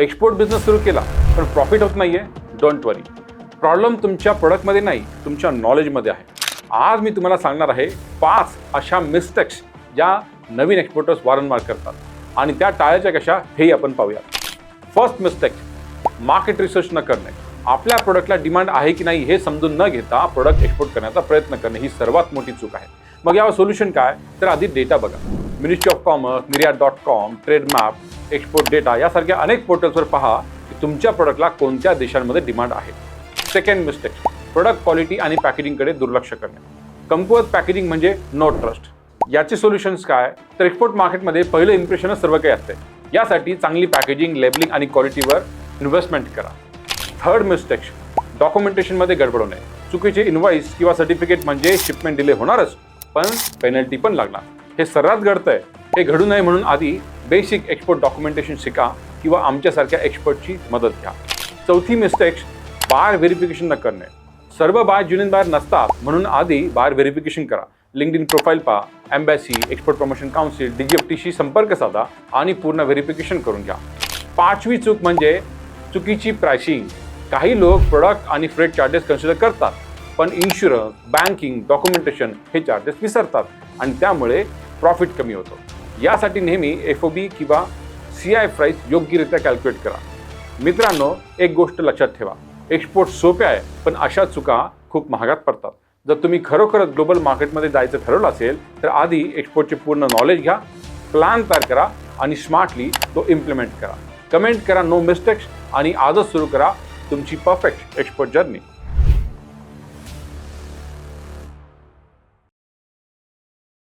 Export business सुरू केला पण प्रॉफिट होत नाही आहे डोंट वरी प्रॉब्लेम तुमच्या प्रोडक्टमध्ये नाही तुमच्या नॉलेजमध्ये आहे. आज मी तुम्हाला सांगणार आहे पाच अशा मिस्टेक्स ज्या नवीन एक्सपोर्टर्स वारंवार करतात. आणि त्या टाळायच्या कशा हेही आपण पाहूया फर्स्ट मिस्टेक मार्केट रिसर्च न करणे. आपल्या प्रोडक्टला डिमांड आहे की नाही हे समजून न घेता प्रोडक्ट एक्सपोर्ट करण्याचा प्रयत्न करणे ही सर्वात मोठी चूक आहे. मग यावर सोल्युशन काय? तर आधी डेटा बघा. Ministry of commerce निर्या dot com trade map export data यासारख्या अनेक पोर्टल्सवर पहा की तुमच्या प्रोडक्टला कोणत्या देशांमध्ये डिमांड आहे. सेकंड मिस्टेक प्रोडक्ट क्वालिटी आणि पॅकेजिंगकडे दुर्लक्ष करणे. कमकुवत पॅकेजिंग म्हणजे नो ट्रस्ट याचे सोल्युशन्स काय? तर एक्सपोर्ट मार्केटमध्ये पहिलं इम्प्रेशनच सर्व काही असते यासाठी चांगली पॅकेजिंग लेबलिंग आणि क्वालिटीवर इन्व्हेस्टमेंट करा. थर्ड मिस्टेक डॉक्युमेंटेशनमध्ये गडबड होणे. चुकीचे इन्व्हॉइस किंवा सर्टिफिकेट म्हणजे शिपमेंट डिले होणारच पण पेनल्टी पण लागणार. हे सर्रात घडतंय. हे घडू नये म्हणून आधी बेसिक एक्सपोर्ट डॉक्युमेंटेशन शिका किंवा आमच्यासारख्या एक्सपर्टची मदत घ्या. चौथी मिस्टेक्स बार व्हेरिफिकेशन न करणे. सर्व बार जुनियन बार नसतात म्हणून आधी बार व्हेरिफिकेशन करा. लिंकड इन प्रोफाईल पहा एम्बॅसी एक्सपोर्ट प्रमोशन काउन्सिल डीजीएफटीशी संपर्क साधा आणि पूर्ण व्हेरिफिकेशन करून घ्या. पाचवी चूक म्हणजे चुकीची प्राइसिंग काही लोक प्रोडक्ट आणि फ्रेट चार्जेस कन्सिडर करतात पण इन्शुरन्स बँकिंग डॉक्युमेंटेशन हे चार्जेस विसरतात आणि त्यामुळे प्रॉफिट कमी होतो. यासाठी नेहमी एफ ओ बी किंवा सी आय प्राईस योग्यरित्या कॅल्क्युलेट करा. मित्रांनो एक गोष्ट लक्षात ठेवा. एक्सपोर्ट सोपे आहे पण अशा चुका खूप महागात पडतात. जर तुम्ही खरोखरच ग्लोबल मार्केटमध्ये जायचं ठरवलं असेल तर आधी एक्सपोर्टचे पूर्ण नॉलेज घ्या प्लॅन तयार करा आणि स्मार्टली तो इम्प्लिमेंट करा. कमेंट करा नो मिस्टेक्स आणि आजच सुरू करा तुमची परफेक्ट एक्सपोर्ट जर्नी